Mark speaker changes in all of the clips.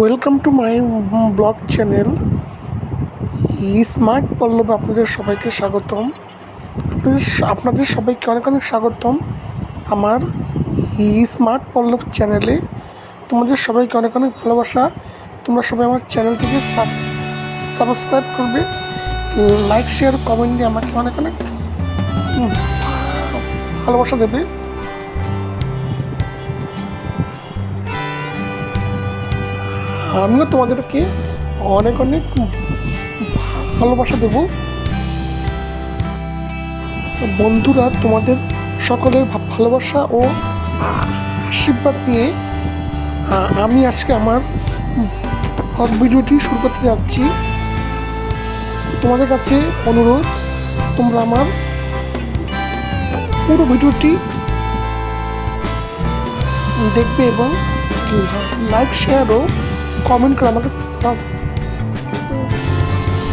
Speaker 1: Welcome to my blog channel smart পল্লবে আপনাদের সবাইকে স্বাগতম। আপনাদের আপনাদের সবাইকে অনেক অনেক স্বাগতম আমার স্মার্ট পল্লব চ্যানেলে তোমাদের সবাইকে অনেক অনেক ভালোবাসা। তোমরা সবাই আমার চ্যানেলটিকে সাবস্ক্রাইব করবে। লাইক শেয়ার কমেন্ট দিয়ে আমাকে অনেক অনেক ভালোবাসা দেবে। আমিও তোমাদেরকে অনেক অনেক ভালোবাসা দেব। বন্ধুরা, তোমাদের সকলের ভালোবাসা ও আশীর্বাদ নিয়ে আমি আজকে আমার ব্লগ ভিডিওটি শুরু করতে যাচ্ছি। তোমাদের কাছে অনুরোধ, তোমরা আমার পুরো ভিডিওটি দেখবে এবং লাইক, শেয়ার ও কমেন্ট করে আমাকে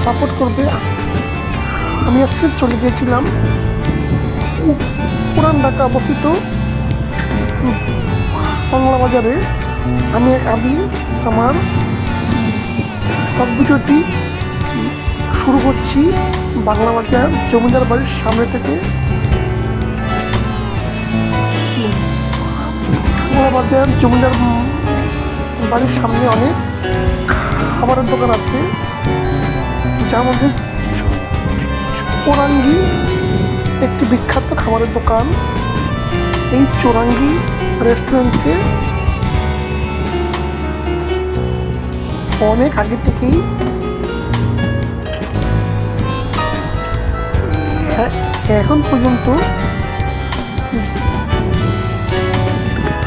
Speaker 1: সাপোর্ট করবে। আমি আজকে চলে গিয়েছিলাম পুরান ঢাকা অবস্থিত বাংলা বাজারে। আমি আমি, আমার ব্লগ ভিডিওটি শুরু করছি বাংলা বাজার জমিদার বাড়ির সামনে থেকে। বাংলা বাজার জমিদার বাড়ির সামনে অনেক খাবারের দোকান আছে, যার মধ্যে চোরাঙ্গি, একটি বিখ্যাত খাবারের দোকান। এই চোরাঙ্গি রেস্টুরেন্টে অনেক আগে থেকেই এ- এখন পর্যন্ত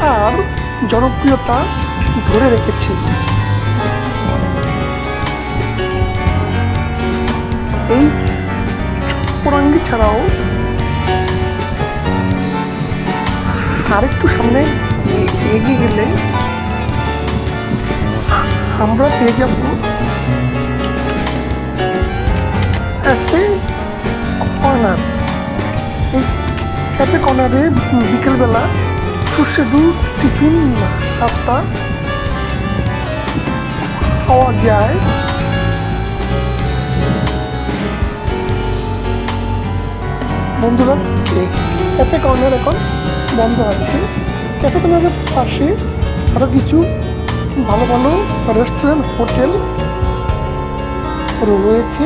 Speaker 1: আর জনপ্রিয়তা ধরে রেখেছি। এই চোরাঙ্গি ছাড়াও আরেকটু সামনে এগিয়ে গেলে আমরা পেয়ে যাব ক্যাফে কর্নার এই ক্যাফে কর্নারে বিকেলবেলা সুস্বাদু টিফিন, নাস্তা পাওয়া যায়। বন্ধুরা ক্যাফে কর্নার এখন বন্ধ আছে। ক্যাফে কর্নারের পাশে আরও কিছু ভালো ভালো রেস্টুরেন্ট হোটেল রয়েছে।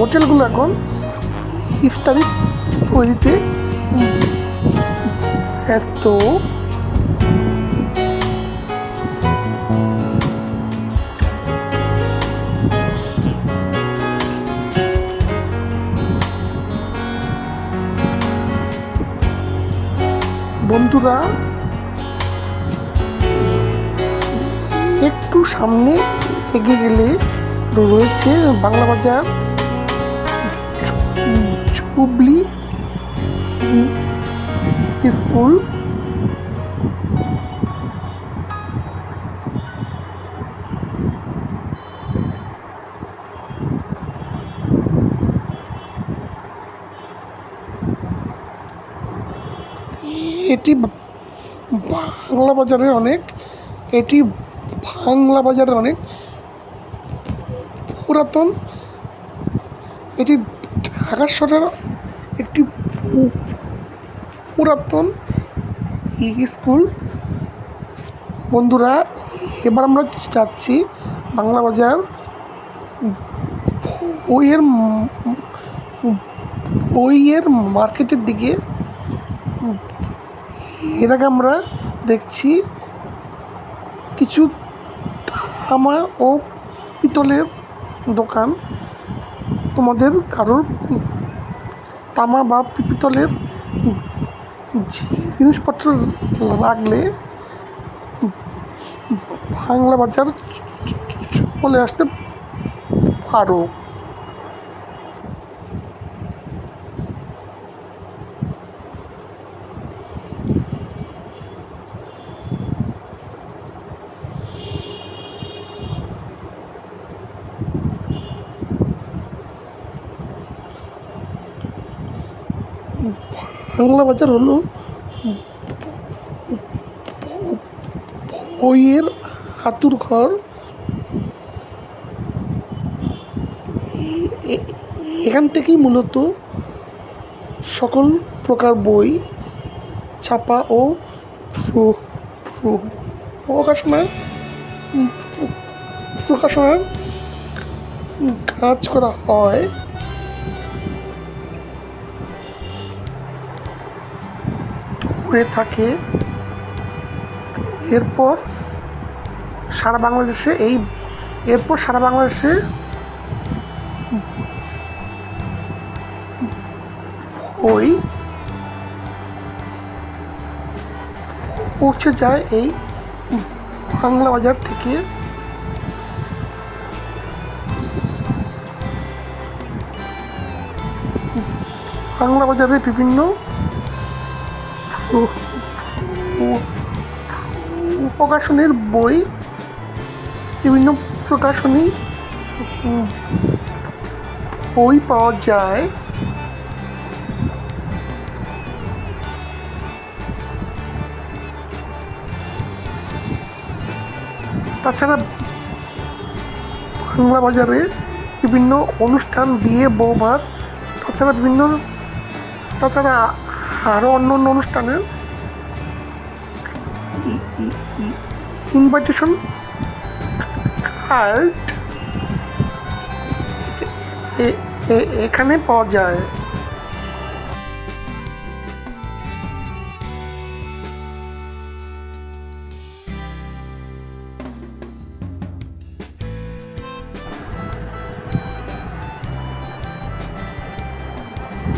Speaker 1: হোটেলগুলো এখন ইফতারি তৈরিতে ব্যস্ত। বন্ধুরা একটু সামনে এগিয়ে গেলে রয়েছে বাংলা বাজার হুবলি স্কুল এটি বাংলা বাজারের অনেক, এটি বাংলা বাজারের অনেক পুরাতন। এটি ঢাকা শহরের একটি পুরাতন স্কুল। বন্ধুরা, এবার আমরা যাচ্ছি বাংলা বাজার বইয়ের বইয়ের মার্কেটের দিকে। আগে আমরা দেখছি কিছু তামা ও পিতলের দোকান। তোমাদের কারোর তামা বা পিতলের জিনিসপত্র লাগলে বাংলা বাজার চলে আসতে পারো। বাংলা বাজার হলো বইয়ের হাতুর ঘর। এখান থেকেই মূলত সকল প্রকার বই ছাপা ও প্র- প্র- প্রকাশনার প্রকাশনার কাজ করা হয়। হয়ে থাকে। এরপর সারা বাংলাদেশে এই, এরপর সারা বাংলাদেশে ওই পৌঁছে যায় এই বাংলা বাজার থেকে। বাংলা বাজারে বিভিন্ন প্রকাশনীর বই, বিভিন্ন প্রকাশনী বই পাওয়া যায়। তাছাড়া বাংলা বাজারে বিভিন্ন অনুষ্ঠান বিয়ে বৌভাত তাছাড়া বিভিন্ন, তাছাড়া আরও অন্য অন্য অনুষ্ঠানের ইনভাইটেশন কার্ড এখানে পাওয়া যায়।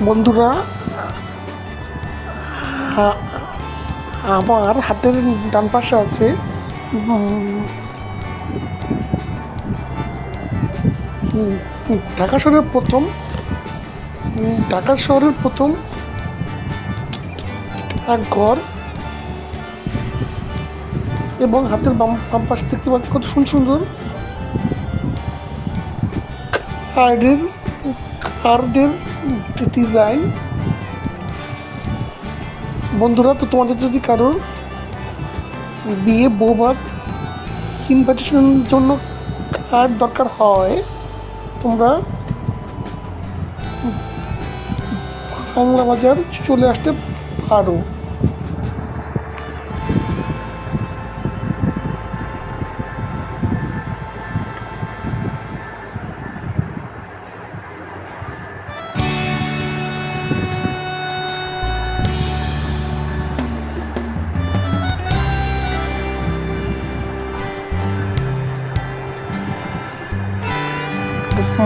Speaker 1: বন্ধুরা আমার হাতের ডান পাশে আছে। ঢাকা শহরের প্রথম ঢাকা শহরের প্রথম এক ঘর এবং হাতের বাম বাম পাশে দেখতে পাচ্ছি কত সুন্দর সুন্দর কার্ডের কার্ডের ডিজাইন বন্ধুরা, তো তোমাদের যদি কারোর বিয়ে বৌভাত ইনভাইটেশনের জন্য কার্ড দরকার হয়, তোমরা বাংলা বাজার চলে আসতে পারো।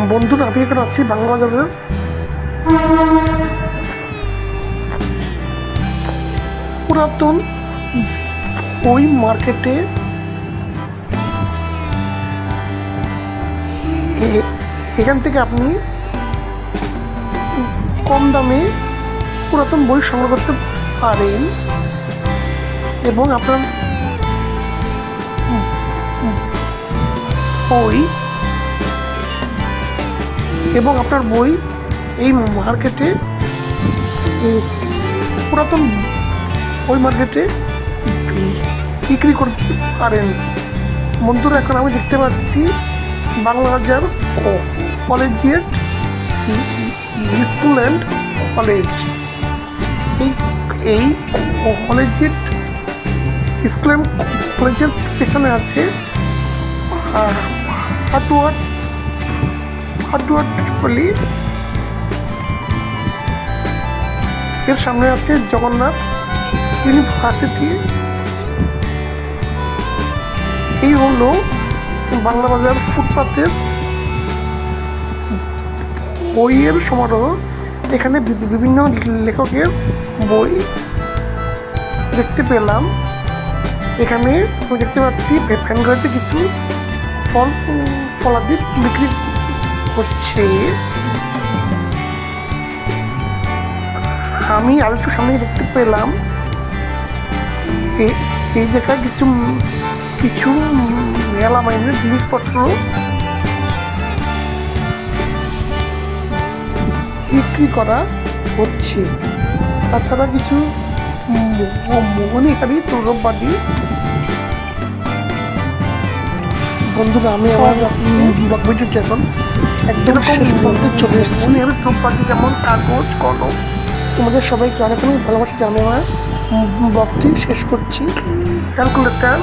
Speaker 1: বন্ধুরা আমি এখানে আছি, বাংলা বাজারের পুরাতন বই মার্কেটে এখান থেকে আপনি কম দামে পুরাতন বই সংগ্রহ করতে পারেন এবং আপনার বই এবং আপনার বই এই মার্কেটে পুরাতন বই মার্কেটে বিক্রি করতে পারেন। বন্ধুরা, এখন আমি দেখতে পাচ্ছি বাংলা বাজার কলেজিয়েট স্কুল অ্যান্ড কলেজ। এই এই কলেজিয়েট স্কুল অ্যান্ড কলেজের পেছনে আছে হাটুয়াট হাটুয়াট বলি। এর সামনে আছে জগন্নাথ ইউনিভার্সিটি। এই হলো বাংলা বাজার ফুটপাতের বইয়ের সমারোহ এখানে বিভিন্ন লেখকের বই দেখতে পেলাম। এখানে দেখতে পাচ্ছি ফ্যান ঘরেতে কিছু ফল ফলাদি বিক্রি হচ্ছে আমি আর একটু সামনে দেখতে পেলাম। এই জায়গায় কিছু কিছু মেলা মাইনের জিনিসপত্র। বিক্রি করা হচ্ছে। তাছাড়া কিছু মোহনীকারী দ্রব্যাদি বন্ধুরা আমি আমার যাচ্ছি। ব্লগ ভিডিওটি এখন। একদম শেষ পর্যন্ত চলে এসেছি। এর পাখি যেমন কাগজ কলম। তোমাদের সবাইকে অনেক অনেক ভালোবাসা আমি আমার বক্তি শেষ করছি। ক্যালকুলেটার